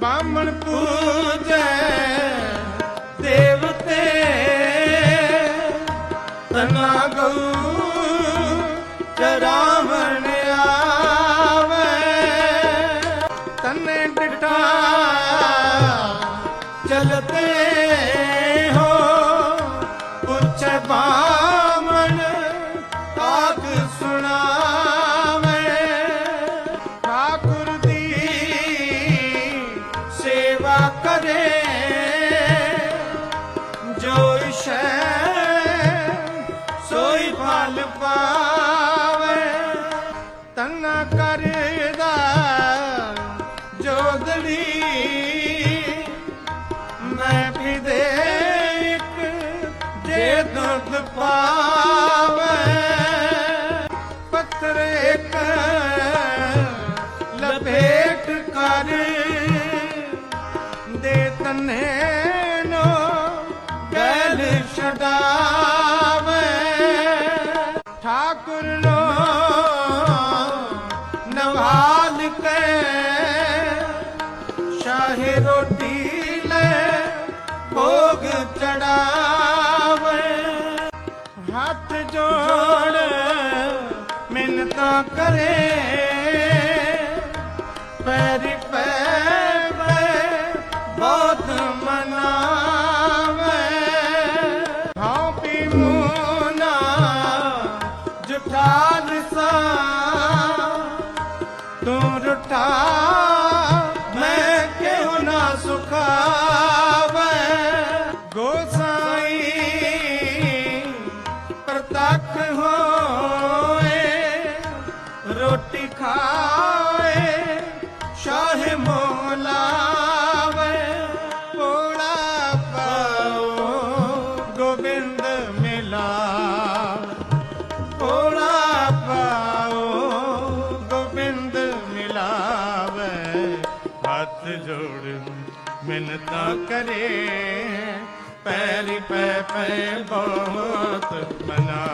ਬਾਮਣ ਪੂਜੈ ਦੇਵਤੇ ਤਨਾ ਗਉ ਚਰਾਵਣ ਆਵੇ। ਤਨੇ ਡਟਾ ਚਲਤੇ ਕਰੇ ਜੋ ਇਸ਼ੈ ਸੋਈ ਫਲ ਪਾਵੇ, ਤੰਨਾ ਕਰਦਾ ਜੋਦੜੀ ਮੈਂ ਵੀ ਦੇ ਇੱਕ ਜੇ ਦੁੱਧ ਪਾਵੇ ਪੱਤਰ ਇੱਕ ਲਪੇਟ ਕਰ ਠਾਕੁਰ ਨੋ ਨਵਾਲ ਕੇ ਸ਼ਾਹੀ ਰੋਟੀ ਲੈ ਭੋਗ ਚੜਾਵੇ। ਹੱਥ ਜੋੜ, ਮਿੰਨਤਾਂ ਕਰੇ, ਪੈਰੀ ਪੈ ਜੁਠਾਲ ਸਾ ਤੂੰ ਰੁਠਾ ਮੈਂ ਕਿਉ ਨਾ ਸੁਖਾਵੇ? ਗੋਸਾਈ ਪ੍ਰਤੱਖ ਹੋਏ, ਰੋਟੀ ਖਾਏ, ਸ਼ਾਹ ਮੋਲਾਵੇ। ਪੋੜਾ ਗੋਬਿੰਦ ਮਿਲਾ। ਹੱਥ ਜੋੜ ਮਿੰਨਤਾਂ ਕਰੇ। ਪੈਰੀ ਪੈ ਪੈ ਬਹੁਤ ਮਨਾ।